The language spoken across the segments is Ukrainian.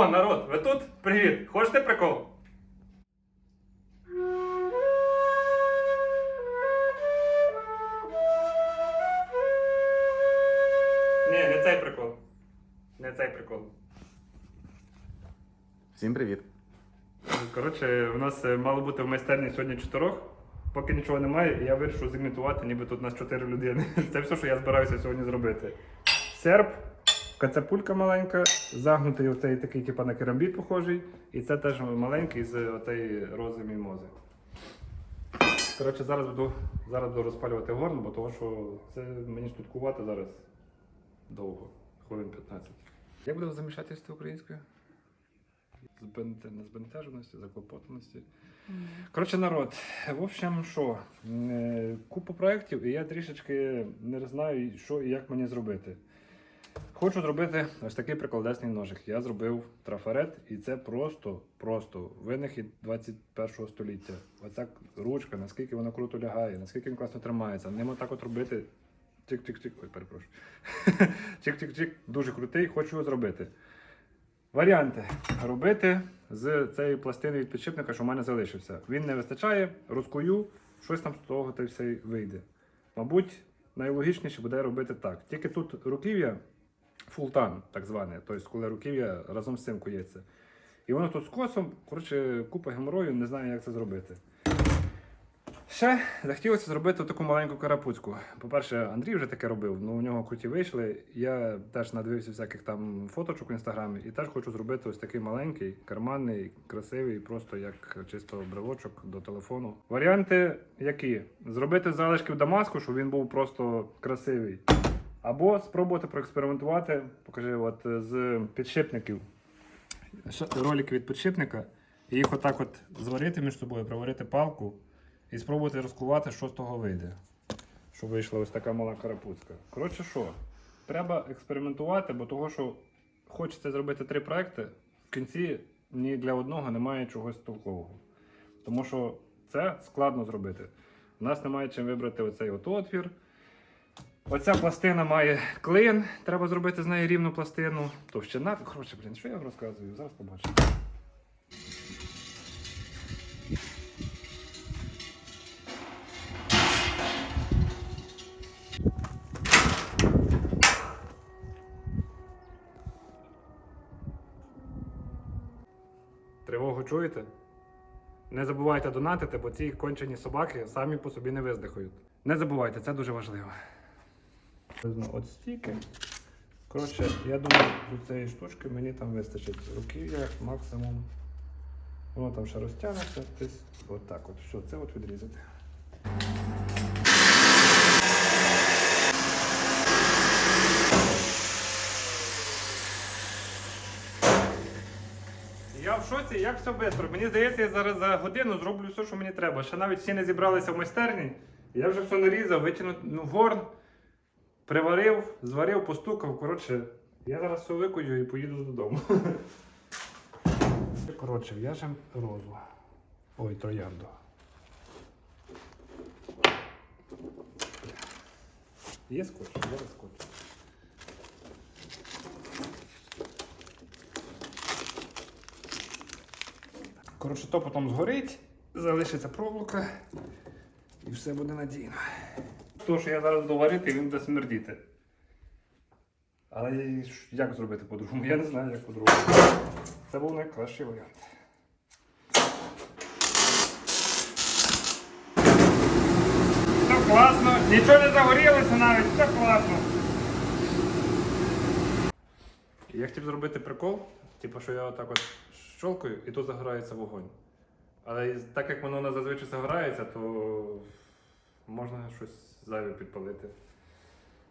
О, народ, ви тут? Привіт! Хочете прикол? Ні, не цей прикол. Не цей прикол. Всім привіт. Коротше, у нас е, мало бути в майстерні сьогодні чотирьох. Поки нічого немає, я вирішив зімітувати, ніби тут у нас чотири людини. Це все, що я збираюся сьогодні зробити. Серп, кацапулька маленька, загнутий оцей такий, типу, на керамбіт похожий. І це теж маленький з оцеї рози мімози. Коротше, зараз буду, зараз буду розпалювати горн, бо того, що це мені штуткувати зараз довго, хвилин 15. Як буде замішательство українською? Збентеженості, заклопотаності. Коротше, народ, в общем, що, е, купа проєктів, і я трішечки не знаю, що і як мені зробити. Хочу зробити ось такий прикладесний ножик. Я зробив трафарет, і це просто, просто винахід 21 століття. Оця ручка, наскільки вона круто лягає, наскільки він класно тримається. Ним отак от робити. Чик-чик-чик. Ой, перепрошую. Чик-чик-чик. Дуже крутий, хочу його зробити. Варіанти робити з цієї пластини від підшипника, що в мене залишився. Він не вистачає, розкую, щось там з того та й все вийде. Мабуть, найлогічніше буде робити так. Тільки тут руків'я фултан, так зване, тобто коли руків'я разом з цим кується. І воно тут з косом, коротше, купа геморою, не знаю, як це зробити. Ще захотілося зробити таку маленьку карапуцьку. По-перше, Андрій вже таке робив, ну у нього круті вийшли. Я теж надивився всяких там фоточок в інстаграмі і теж хочу зробити ось такий маленький, карманний, красивий, просто як чисто брелочок до телефону. Варіанти які? Зробити з залишків Дамаску, щоб він був просто красивий. Або спробувати проекспериментувати, покажи, от з підшипників. Ролики від підшипника. І їх отак от зварити між собою, проварити палку і спробувати розкувати, що з того вийде. Щоб вийшла ось така мала карапуцька. Коротше, що? Треба експериментувати, бо того, що хочеться зробити три проекти, в кінці ні для одного немає чогось толкового. Тому що це складно зробити. У нас немає чим вибрати оцей от отвір. Оця пластина має клин, треба зробити з неї рівну пластину. Товщина. Коротше, блін, що я вам розказую? Зараз побачимо. Тривогу чуєте? Не забувайте донатити, бо ці кончені собаки самі по собі не виздихають. Не забувайте, це дуже важливо. От стільки. Коротше, я думаю, до цієї штучки мені там вистачить руків'я максимум. Воно там ще розтягнеться, десь отак от. Що, це от відрізати. Я в шоці, як все швидко. Мені здається, я зараз за годину зроблю все, що мені треба. Ще навіть всі не зібралися в майстерні. Я вже все нарізав, витягнув ну, горн, приварив, зварив, постукав. Коротше, я зараз все викую і поїду додому. Коротше, в'яжемо розу. Ой, троянду. Є скотч? Є скотч. Коротше, то потім згорить, залишиться проволока і все буде надійно. То, що я зараз буду варити, він буде смердіти. Але як зробити по-другому? Я не знаю, як по-другому. Це був найкращий варіант. Все класно, нічого не загорілося навіть, все класно. Я хотів зробити прикол, типу, що я отак от щолкаю і тут загорається вогонь. Але так як воно зазвичай загорається, то можна щось зайве підпалити.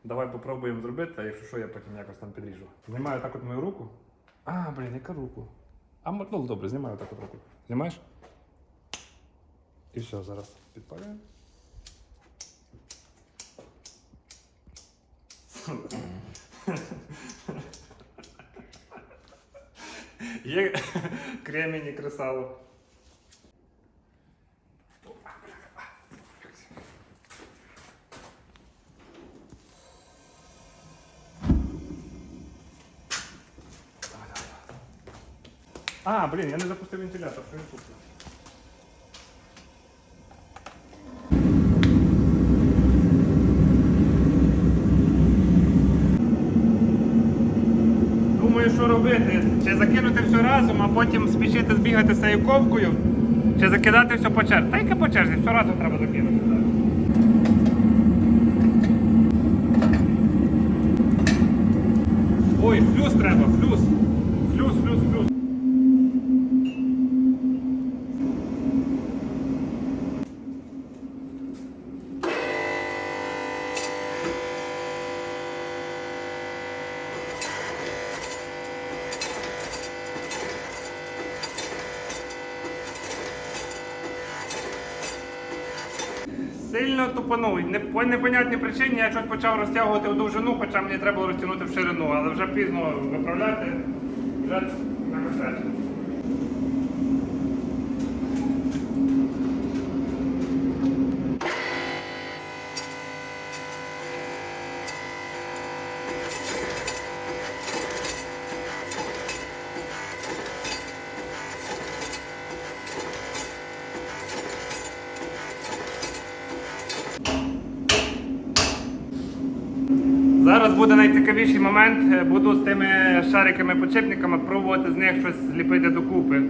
Давай попробуємо зробити, а якщо що, я потім якось там підріжу. Знімаю так от мою руку. А, блін, яка руку? А ну добре, знімаю так от руку. Знімаєш? І все, зараз підпалюємо. Є кремінь і кресало. А, блін, я не запустив вентилятор, що він тут. Думаю, що робити? Чи закинути все разом, а потім спішити збігати з цією ковкою, чи закидати все по черзі. Та яке по черзі, все разом треба закинути. Ой, флюс треба. Флюс, флюс, флюс. Тупанув. Не, по непонятній причині я щось почав розтягувати в довжину, хоча мені треба було розтягнути в ширину, але вже пізно виправляти, вже не найцікавіший момент. Е, Буду з тими шариками-почепниками пробувати з них щось зліпити докупи.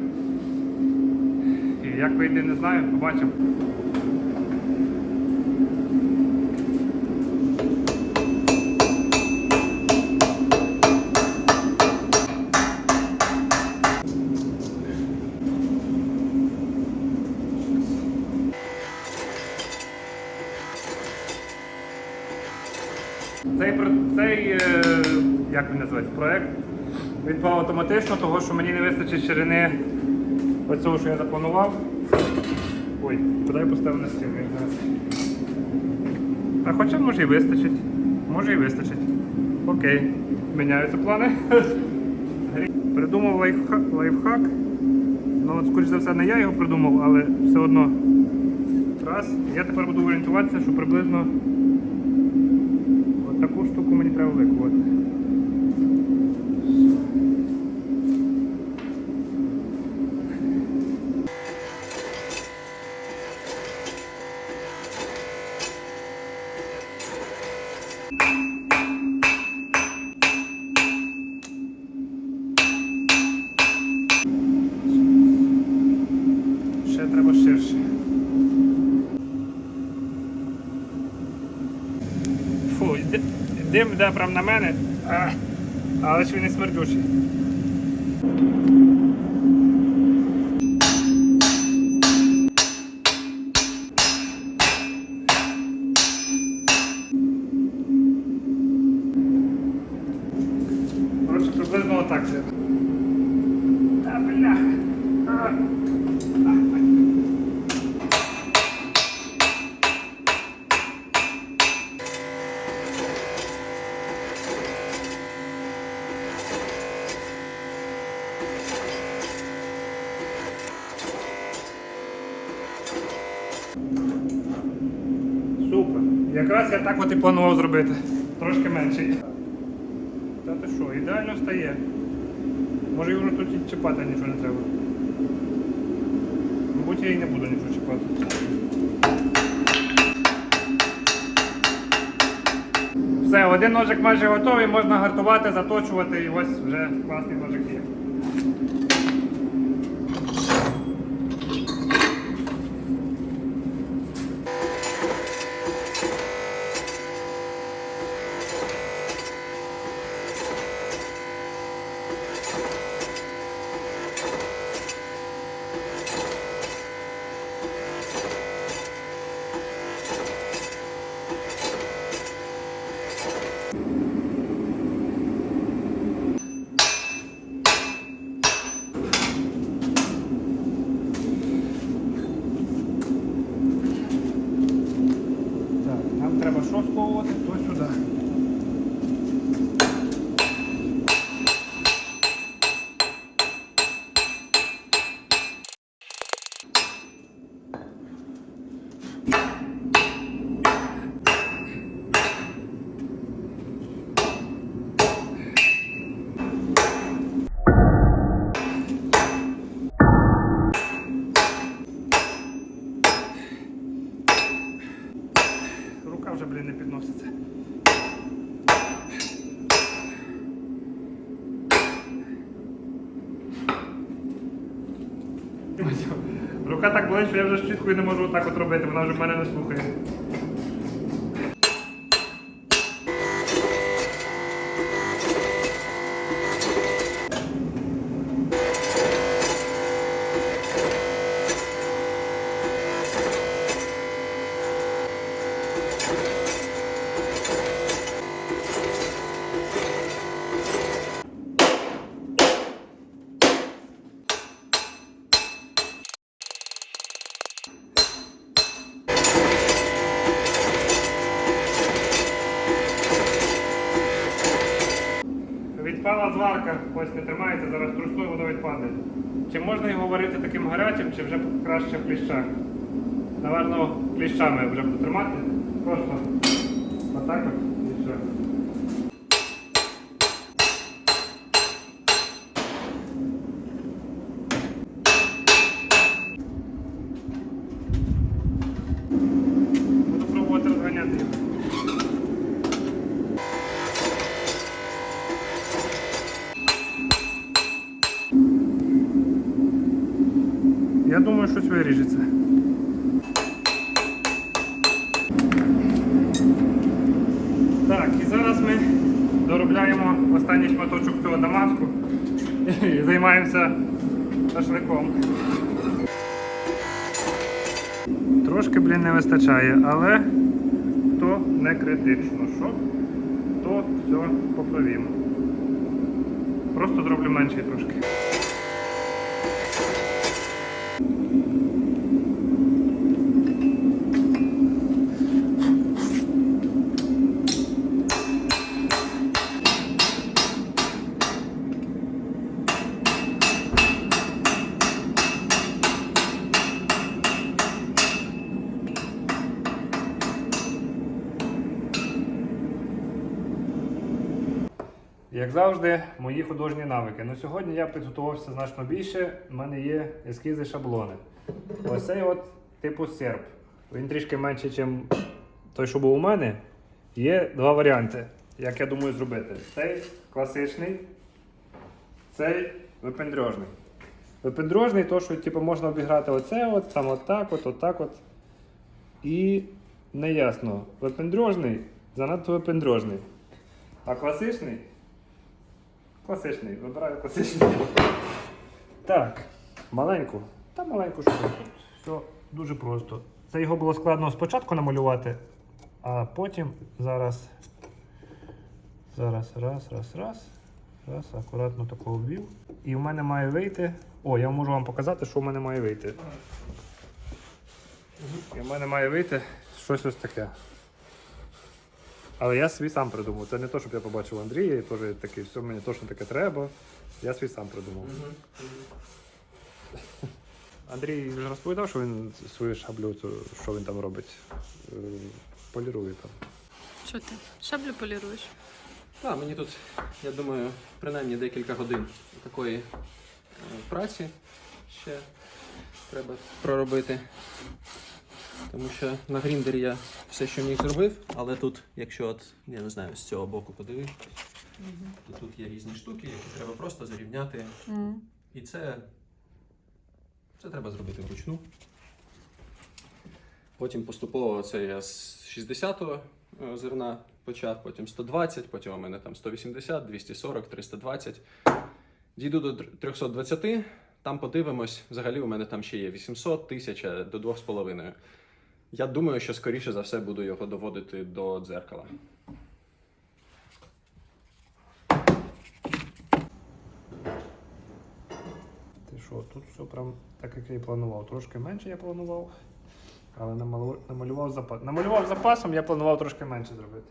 І як вийде, не знаю, побачимо. Цей, про- цей е, як він називається, проект відпав автоматично, того що мені не вистачить ширини оцього, що я запланував. Ой, куди я поставив на стіл? А хоча може і вистачить. Може і вистачить. Окей. Міняються плани. Придумав лайфхак. лайфхак. Ну, скоріш за все, не я його придумав, але все одно. Раз. Я тепер буду орієнтуватися, що приблизно От таку штуку мені треба викувати. Ще треба ширше. Фу, д- дим йде прямо на мене, але ж він не смердючий. Коротше, приблизно отак. Та бляха. От і планував зробити. Трошки менший. Та ти що, ідеально стає. Може його тут і чіпати нічого не треба. Мабуть, я і не буду нічого чіпати. Все, один ножик майже готовий, можна гартувати, заточувати і ось вже класний ножик є. Що я вже щіткою не можу отак от робити, вона вже мене не слухає. Варити таким гарячим, чи вже краще в кліщах? Наверно, кліщами вже потримати. тримати. Просто отак от і все. Буду пробувати розганяти його. Я думаю, щось виріжеться. Так, і зараз ми доробляємо останній шматочок цього дамаску і займаємося шашликом. Трошки, блін, не вистачає, але то не критично. Що? То все поправимо. Просто зроблю менший трошки. Як завжди, мої художні навики. Ну сьогодні я підготувався значно більше. У мене є ескізи шаблони. Ось цей от типу серп. Він трішки менший, ніж той, що був у мене. Є два варіанти, як я думаю зробити. Цей класичний, цей випендрежний. Випендрежний, то, що типу, можна обіграти оце, от, там отак, от, отак от. І неясно. Випендрежний, занадто випендрежний. А класичний? Класичний, вибираю класичний. Так, маленьку. Та маленьку тут. Все дуже просто. Це його було складно спочатку намалювати, а потім зараз. Зараз, раз, раз, раз. Раз, акуратно тако обвів. І в мене має вийти. О, я можу вам показати, що в мене має вийти. І в мене має вийти щось ось таке. Але я свій сам придумав. Це не те, щоб я побачив Андрія і теж такий, все, мені точно таке треба. Я свій сам придумав. Андрій вже розповідав, що він свою шаблю, цю, що він там робить. Е, Полірує там. Що ти? Шаблю поліруєш? Так, мені тут, я думаю, принаймні декілька годин такої е, праці ще треба проробити. Тому що на гріндері я все, що міг зробив, але тут, якщо от, я не знаю, з цього боку подивитися, то тут є різні штуки, які треба просто зарівняти. І це, це треба зробити вручну. Потім поступово це я з 60-го е, зерна почав, потім 120, потім у мене там 180, 240, 320. Дійду до 320, там подивимось. Взагалі у мене там ще є 800, 1000 до 2,5. Я думаю, що скоріше за все буду його доводити до дзеркала. Ти що, тут все прям так, як я і планував. Трошки менше я планував, але намалю- намалював запас. Намалював запасом, я планував трошки менше зробити.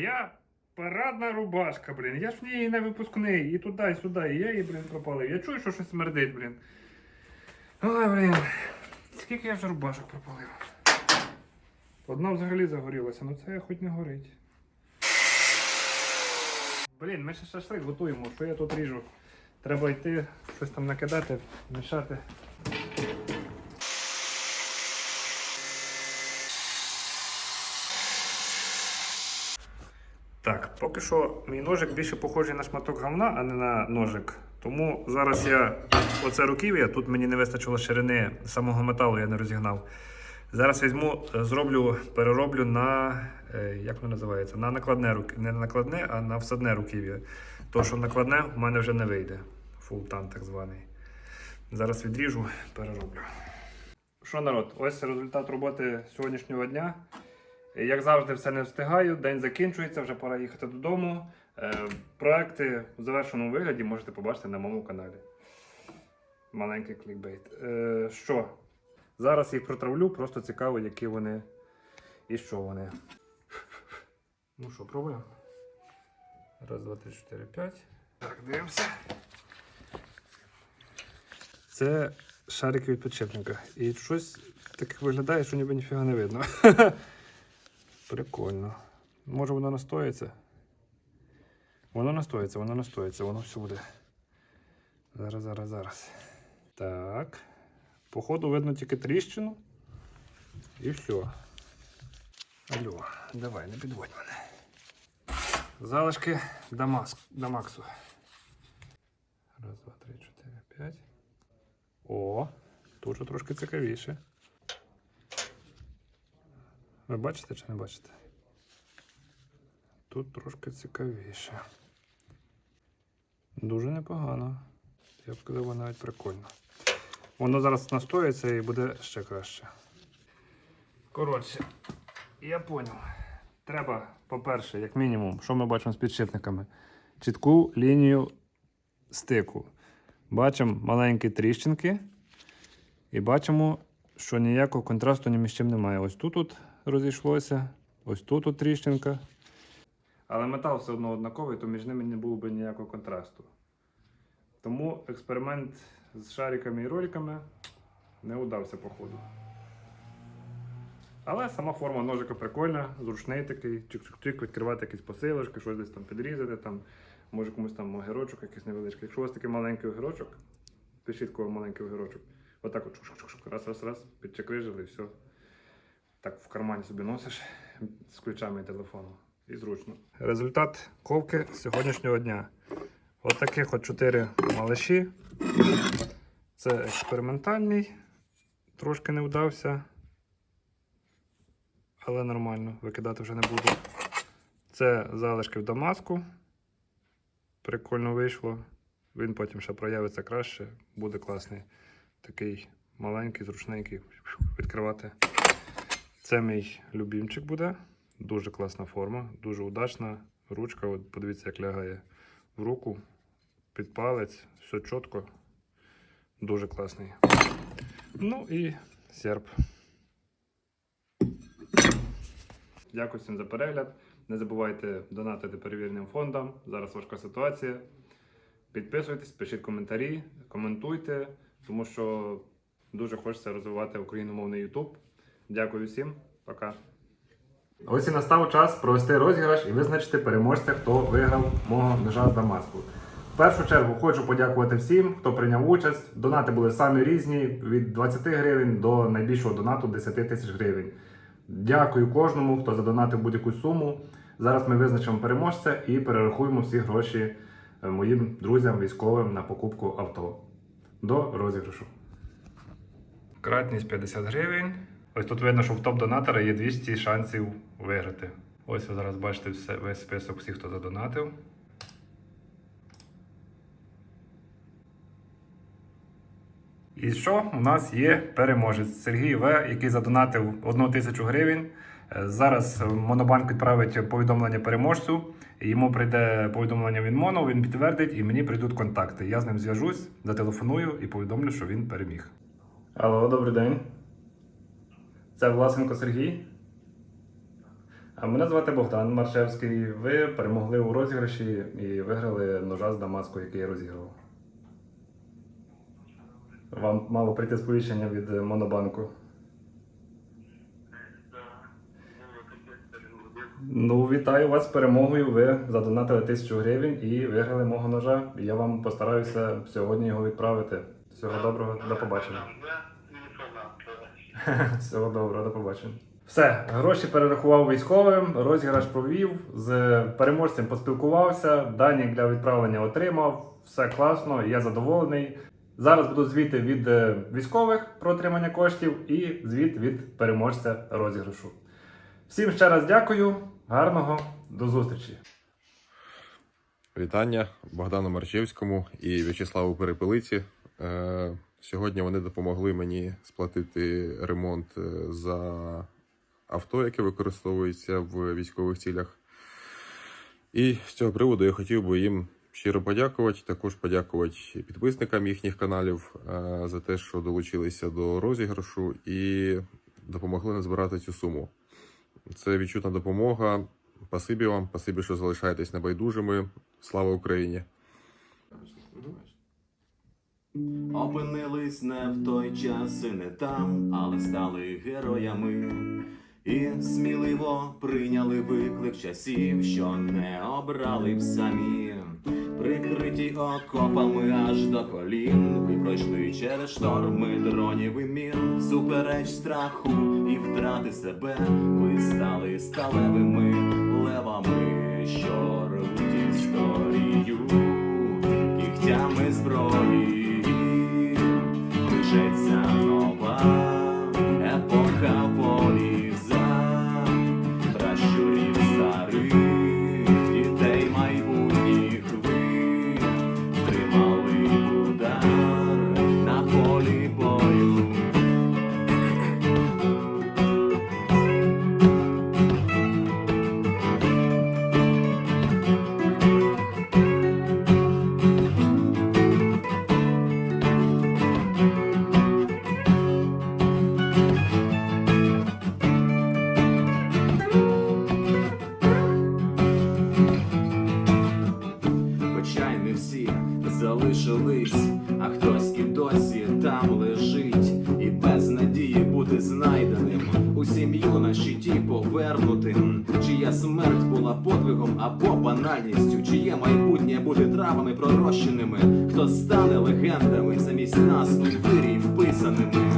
Моя парадна рубашка, блін. Я ж в ній на випускний, і туди, і сюди, і я її, блін, пропалив. Я чую, що щось смердить, блін. Ой, блін. Скільки я вже рубашок пропалив. Одна взагалі загорілася, ну це хоч не горить. Блін, ми ще шашлик готуємо, що я тут ріжу. Треба йти, щось там накидати, мішати. Так, поки що мій ножик більше похожий на шматок говна, а не на ножик. Тому зараз я оце руків'я, тут мені не вистачило ширини самого металу, я не розігнав. Зараз візьму, е, зроблю, перероблю на е, як воно називається? На накладне. Не на накладне, а на всадне руків'я. То, що накладне, в мене вже не вийде. Фултан так званий. Зараз відріжу, перероблю. Що народ, ось результат роботи сьогоднішнього дня. Як завжди, все не встигаю. День закінчується, вже пора їхати додому. Е, Проекти в завершеному вигляді можете побачити на моєму каналі. Маленький клікбейт. Е, Що? Зараз їх протравлю, просто цікаво, які вони і що вони. Ну що, пробуємо? Раз, два, три, чотири, п'ять. Так, дивимося. Це шарик від підшипника. І щось таке виглядає, що ніби ніфіга не видно. Прикольно. Може воно настоїться? Воно настоїться, воно настоїться, воно все буде. Зараз, зараз, зараз. Так. Походу видно тільки тріщину. І все. Алло, давай, не підводь мене. Залишки Дамаск, Дамаксу. Раз, два, три, чотири, п'ять. О, тут же трошки цікавіше. Ви бачите чи не бачите? Тут трошки цікавіше. Дуже непогано. Я б сказав, навіть прикольно. Воно зараз настоїться і буде ще краще. Коротше, я поняв. Треба, по-перше, як мінімум, що ми бачимо з підшипниками? Чітку лінію стику. Бачимо маленькі тріщинки. І бачимо, що ніякого контрасту ні між чим немає. Ось тут от розійшлося, ось тут от тріщинка. Але метал все одно однаковий, то між ними не було б ніякого контрасту. Тому експеримент з шариками і роликами не удався, походу. Але сама форма ножика прикольна, зручний такий, чик-чик-чик, відкривати якісь посилочки, щось десь там підрізати, там, може комусь там огірочок якийсь невеличкий. Якщо у вас такий маленький огірочок, пишіть кого маленький огірочок. Отак от шук-шук-шук, раз, раз, раз, підчекрижили і все. Так в кармані собі носиш з ключами і телефону. І зручно. Результат ковки сьогоднішнього дня. От таких от чотири малиші. Це експериментальний, трошки не вдався. Але нормально, викидати вже не буду. Це залишки в Дамаску. Прикольно вийшло. Він потім ще проявиться краще, буде класний. Такий маленький, зручненький. Відкривати. Це мій любімчик буде. Дуже класна форма, дуже удачна. Ручка, от подивіться, як лягає в руку, під палець, все чітко. Дуже класний. Ну і серп. Дякую всім за перегляд. Не забувайте донатити перевіреним фондам. Зараз важка ситуація. Підписуйтесь, пишіть коментарі, коментуйте, тому що дуже хочеться розвивати україномовний YouTube. Дякую всім, пока. Ось і настав час провести розіграш і визначити переможця, хто виграв мого ножа з Дамаску. В першу чергу хочу подякувати всім, хто прийняв участь. Донати були самі різні від 20 гривень до найбільшого донату 10 тисяч гривень. Дякую кожному, хто задонатив будь-яку суму. Зараз ми визначимо переможця і перерахуємо всі гроші е, моїм друзям військовим на покупку авто. До розіграшу. Кратність 50 гривень. Ось тут видно, що в топ-донатора є 200 шансів виграти. Ось ви зараз бачите все, весь список всіх, хто задонатив. І що? У нас є переможець Сергій В, який задонатив 1 тисячу гривень. Е, Зараз Монобанк відправить повідомлення переможцю. Йому прийде повідомлення від Моно, він підтвердить і мені прийдуть контакти. Я з ним зв'яжусь, зателефоную і повідомлю, що він переміг. Алло, добрий день. Це Власенко Сергій. А мене звати Богдан Маршевський. Ви перемогли у розіграші і виграли ножа з Дамаску, який я розіграв. Вам мало прийти сповіщення від е, Монобанку. Ну, вітаю вас з перемогою. Ви задонатили тисячу гривень і виграли мого ножа. Я вам постараюся сьогодні його відправити. Всього доброго, до побачення. Всього доброго, до побачення. Все, гроші перерахував військовим, розіграш провів, з переможцем поспілкувався, дані для відправлення отримав. Все класно, я задоволений. Зараз будуть звіти від е, військових про отримання коштів і звіт від переможця розіграшу. Всім ще раз дякую, гарного, до зустрічі! Вітання Богдану Марчевському і В'ячеславу Перепелиці. Е, Сьогодні вони допомогли мені сплатити ремонт е, за авто, яке використовується в військових цілях. І з цього приводу я хотів би їм щиро подякувати. Також подякувати підписникам їхніх каналів е, за те, що долучилися до розіграшу і допомогли назбирати цю суму. Це відчутна допомога. Спасибі вам, спасибі, що залишаєтесь небайдужими. Слава Україні! Опинились не в той час і не там, але стали героями. І сміливо прийняли виклик часів, що не обрали б самі. Прикриті окопами аж до колін. Ви пройшли через шторми дронів і мін. Всупереч страху і втрати себе. Ви стали сталевими левами, що рвуть історію чия смерть була подвигом або банальністю, чиє майбутнє буде травами пророщеними, хто стане легендами замість нас у вирій вписаними